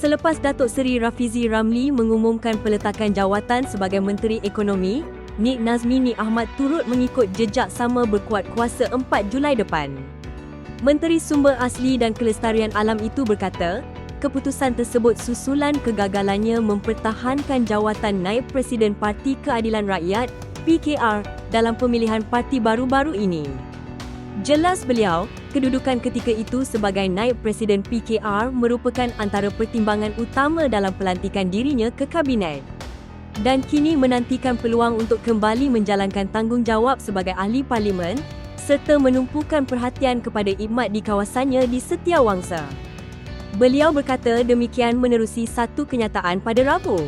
Selepas Datuk Seri Rafizi Ramli mengumumkan peletakan jawatan sebagai Menteri Ekonomi, Nik Nazmi Nik Ahmad turut mengikut jejak sama berkuat kuasa 4 Julai depan. Menteri Sumber Asli dan Kelestarian Alam itu berkata, keputusan tersebut susulan kegagalannya mempertahankan jawatan Naib Presiden Parti Keadilan Rakyat PKR dalam pemilihan parti baru-baru ini. Jelas beliau, kedudukan ketika itu sebagai naib presiden PKR merupakan antara pertimbangan utama dalam pelantikan dirinya ke kabinet. Dan kini menantikan peluang untuk kembali menjalankan tanggungjawab sebagai ahli parlimen serta menumpukan perhatian kepada khidmat di kawasannya di Setiawangsa. Beliau berkata demikian menerusi satu kenyataan pada Rabu.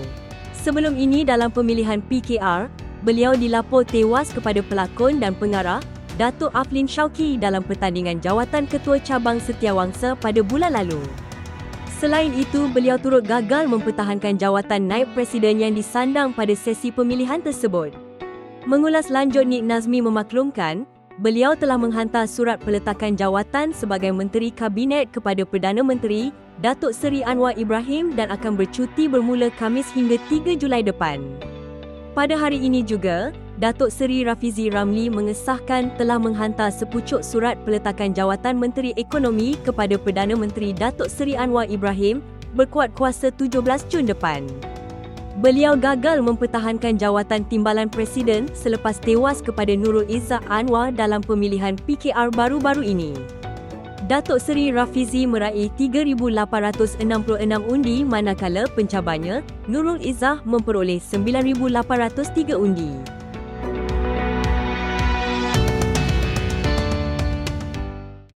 Sebelum ini dalam pemilihan PKR, beliau dilapor tewas kepada pelakon dan pengarah Datuk Aflin Shauki dalam pertandingan jawatan Ketua Cabang Setiawangsa pada bulan lalu. Selain itu, beliau turut gagal mempertahankan jawatan naib presiden yang disandang pada sesi pemilihan tersebut. Mengulas lanjut Nik Nazmi memaklumkan, beliau telah menghantar surat peletakan jawatan sebagai Menteri Kabinet kepada Perdana Menteri Datuk Seri Anwar Ibrahim dan akan bercuti bermula Khamis hingga 3 Julai depan. Pada hari ini juga, Datuk Seri Rafizi Ramli mengesahkan telah menghantar sepucuk surat peletakan jawatan Menteri Ekonomi kepada Perdana Menteri Datuk Seri Anwar Ibrahim berkuat kuasa 17 Jun depan. Beliau gagal mempertahankan jawatan timbalan presiden selepas tewas kepada Nurul Izzah Anwar dalam pemilihan PKR baru-baru ini. Datuk Seri Rafizi meraih 3,866 undi manakala pencabarnya Nurul Izzah memperoleh 9,803 undi.